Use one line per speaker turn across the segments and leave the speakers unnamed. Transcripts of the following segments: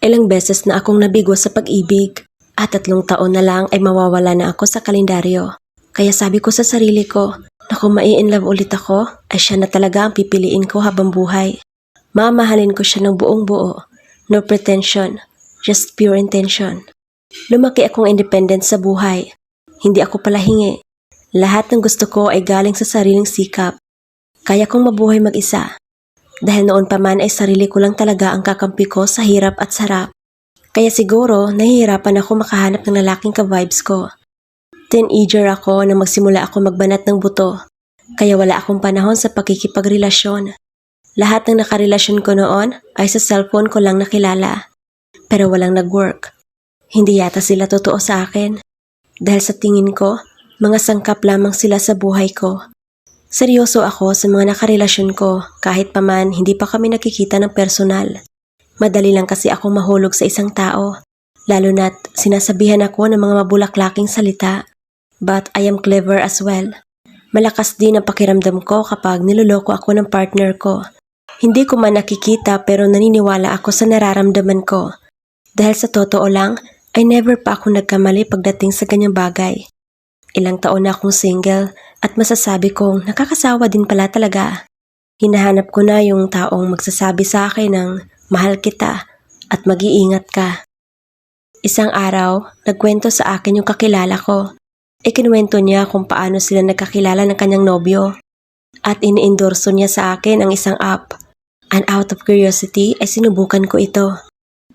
Ilang beses na akong nabigo sa pag-ibig at tatlong taon na lang ay mawawala na ako sa kalendaryo. Kaya sabi ko sa sarili ko na kung mai-in love ulit ako, ay siya na talaga ang pipiliin ko habang buhay. Mamahalin ko siya ng buong buo. No pretension, just pure intention. Lumaki akong independent sa buhay. Hindi ako palahingi. Lahat ng gusto ko ay galing sa sariling sikap. Kaya kong mabuhay mag-isa. Dahil noon pa man ay sarili ko lang talaga ang kakampi ko sa hirap at sarap. Kaya siguro nahihirapan ako makahanap ng lalaking ka-vibes ko. Teenager ako na magsimula ako magbanat ng buto. Kaya wala akong panahon sa pakikipagrelasyon. Lahat ng nakarelasyon ko noon ay sa cellphone ko lang nakilala. Pero walang nag-work. Hindi yata sila totoo sa akin. Dahil sa tingin ko, mga sangkap lamang sila sa buhay ko. Seryoso ako sa mga nakarelasyon ko kahit pa man hindi pa kami nakikita ng personal. Madali lang kasi ako mahulog sa isang tao. Lalo na't sinasabihan ako ng mga mabulaklaking salita. But I am clever as well. Malakas din ang pakiramdam ko kapag niloloko ako ng partner ko. Hindi ko man nakikita pero naniniwala ako sa nararamdaman ko. Dahil sa totoo lang, ay never pa ako nagkamali pagdating sa ganyang bagay. Ilang taon na akong single at masasabi kong nakakasawa din pala talaga. Hinahanap ko na yung taong magsasabi sa akin ng mahal kita at mag-iingat ka. Isang araw, nagkwento sa akin yung kakilala ko. Ikinuwento niya kung paano sila nagkakilala ng kanyang nobyo. At iniendorso niya sa akin ang isang app. And out of curiosity ay sinubukan ko ito.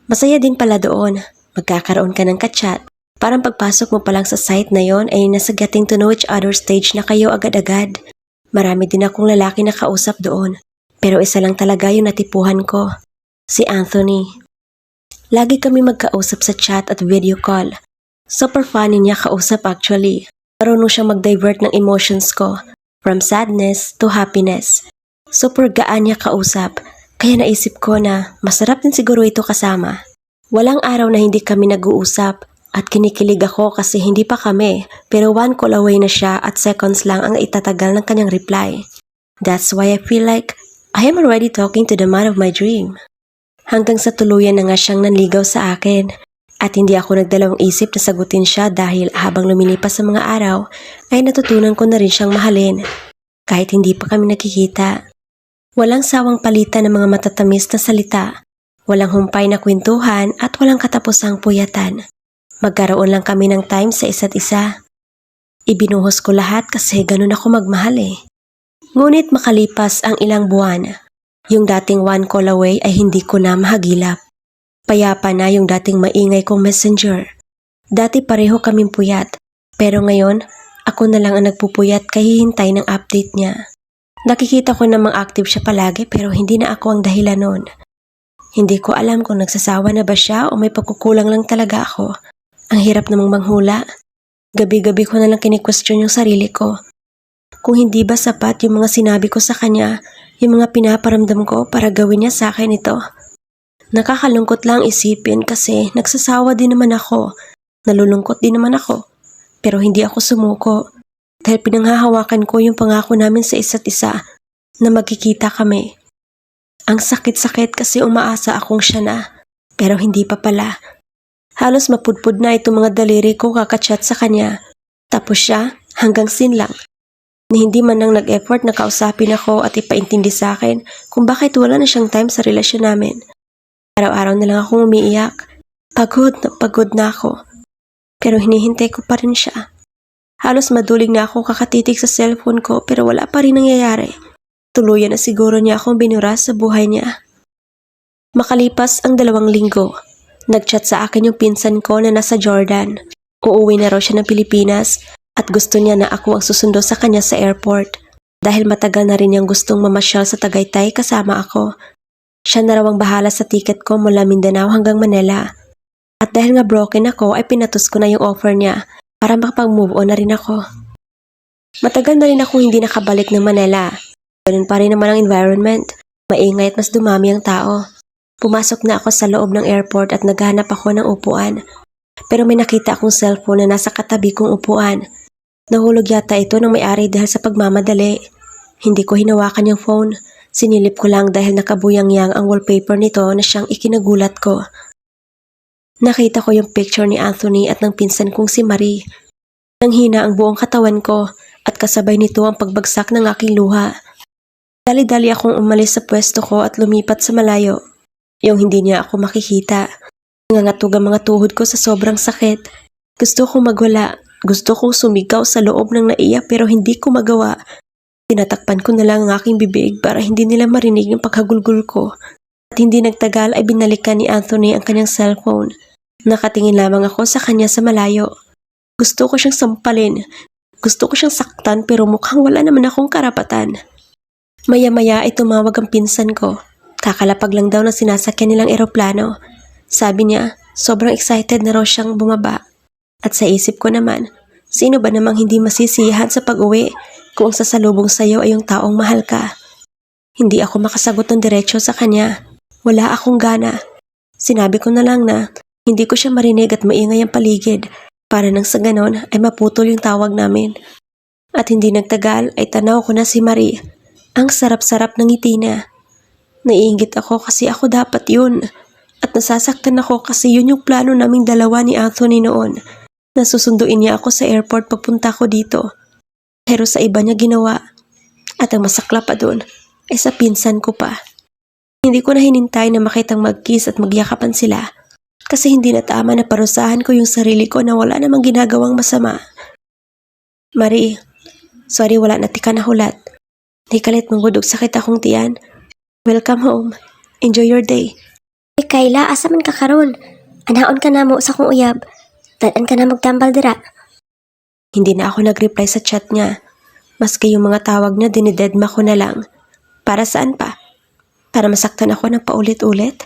Masaya din pala doon. Magkakaroon ka ng kachat. Parang pagpasok mo pa lang sa site na yon ay nasa getting to know each other stage na kayo agad-agad. Marami din akong lalaki na kausap doon. Pero isa lang talaga yung natipuhan ko. Si Anthony. Lagi kami magkausap sa chat at video call. Super funny niya kausap actually. Marunong siyang mag-divert ng emotions ko. From sadness to happiness. Super gaan niya kausap. Kaya naisip ko na masarap din siguro ito kasama. Walang araw na hindi kami nag-uusap at kinikilig ako kasi hindi pa kami pero one call away na siya at seconds lang ang itatagal ng kanyang reply. That's why I feel like I am already talking to the man of my dream. Hanggang sa tuluyan na nga siyang nanligaw sa akin at hindi ako nagdalawang isip na sagutin siya dahil habang lumilipas sa mga araw ay natutunan ko na rin siyang mahalin kahit hindi pa kami nakikita. Walang sawang palitan ng mga matatamis na salita, walang humpay na kwentuhan at walang katapusang puyatan. Magkaroon lang kami ng time sa isa't isa. Ibinuhos ko lahat kasi ganun ako magmahal eh. Ngunit makalipas ang ilang buwan, yung dating one call away ay hindi ko na mahagilap. Payapa na yung dating maingay kong messenger. Dati pareho kaming puyat, pero ngayon ako na lang ang nagpupuyat kahihintay ng update niya. Nakikita ko namang active siya palagi pero hindi na ako ang dahilan nun. Hindi ko alam kung nagsasawa na ba siya o may pagkukulang lang talaga ako. Ang hirap namang manghula. Gabi-gabi ko na lang kini-question yung sarili ko. Kung hindi ba sapat yung mga sinabi ko sa kanya, yung mga pinaparamdam ko para gawin niya sa akin ito. Nakakalungkot lang isipin kasi nagsasawa din naman ako. Nalulungkot din naman ako. Pero hindi ako sumuko. Dahil pinanghahawakan ko yung pangako namin sa isa't isa na magkikita kami. Ang sakit-sakit kasi umaasa akong siya na. Pero hindi pa pala. Halos mapudpud na itong mga daliri ko kakachat sa kanya. Tapos siya, hanggang sin lang. Ni hindi man nang nag-effort na kausapin ako at ipaintindi sa akin kung bakit wala na siyang time sa relasyon namin. Araw-araw na lang akong umiiyak. Pagod na pagod na ako. Pero hinihintay ko pa rin siya. Halos maduling na ako kakatitig sa cellphone ko pero wala pa rin nangyayari. Tuluyan na siguro niya akong binura sa buhay niya. Makalipas ang dalawang linggo, Nagchat sa akin yung pinsan ko na nasa Jordan. Uuwi na raw siya ng Pilipinas at gusto niya na ako ang susundo sa kanya sa airport. Dahil matagal na rin niyang gustong mamasyal sa Tagaytay kasama ako. Siya na raw ang bahala sa ticket ko mula Mindanao hanggang Manila. At dahil nga broken ako ay pinatos ko na yung offer niya para makapag-move on na rin ako. Matagal na rin ako hindi nakabalik ng Manila. Ganun pa rin naman ang environment. Maingay at mas dumami ang tao. Pumasok na ako sa loob ng airport at naghanap ako ng upuan. Pero may nakita akong cellphone na nasa katabi kong upuan. Nahulog yata ito ng may-ari dahil sa pagmamadali. Hindi ko hinawakan yung phone. Sinilip ko lang dahil nakabuyang-yang ang wallpaper nito na siyang ikinagulat ko. Nakita ko yung picture ni Anthony at ng pinsan kong si Marie. Nanghina ang buong katawan ko at kasabay nito ang pagbagsak ng aking luha. Dali-dali akong umalis sa pwesto ko at lumipat sa malayo. Yung hindi niya ako makikita. Nangangatog ang mga tuhod ko sa sobrang sakit. Gusto kong magwala. Gusto kong sumigaw sa loob ng naiyak pero hindi ko magawa. Tinatakpan ko na lang ang aking bibig para hindi nila marinig yung paghagulgul ko. At hindi nagtagal ay binalikan ni Anthony ang kanyang cellphone. Nakatingin lamang ako sa kanya sa malayo. Gusto ko siyang sampalin. Gusto ko siyang saktan pero mukhang wala naman akong karapatan. Maya-maya ay tumawag ang pinsan ko. Kakalapag lang daw ng sinasakyan nilang eroplano. Sabi niya, sobrang excited na raw siyang bumaba. At sa isip ko naman, sino ba namang hindi masisiyahan sa pag-uwi kung ang sasalubong sa'yo ay yung taong mahal ka? Hindi ako makasagot ng diretsyo sa kanya. Wala akong gana. Sinabi ko na lang na hindi ko siya marinig at maingay ang paligid para nang sa ganon ay maputol yung tawag namin. At hindi nagtagal ay tanaw ko na si Marie. Ang sarap-sarap ng ngiti niya. Naiingit ako kasi ako dapat yun. At nasasaktan ako kasi yun yung plano naming dalawa ni Anthony noon. Nasusunduin niya ako sa airport papunta ko dito. Pero sa iba niya ginawa. At ang masakla pa doon ay sa pinsan ko pa. Hindi ko na hinintay na makitang mag-kiss at magyakapan sila. Kasi hindi na tama na parusahan ko yung sarili ko na wala namang ginagawang masama. Marie, sorry wala na tika na hulat. Di kalit manggudog sakit akong tiyan. Welcome home. Enjoy your day.
Eh, Kayla, asa man ka karon? Anaon ka na mo sa kong uyab. Tanan ka na magtambal dira.
Hindi na ako nag-reply sa chat niya. Maski yung mga tawag niya dinidedma ko na lang. Para saan pa? Para masaktan ako ng paulit-ulit?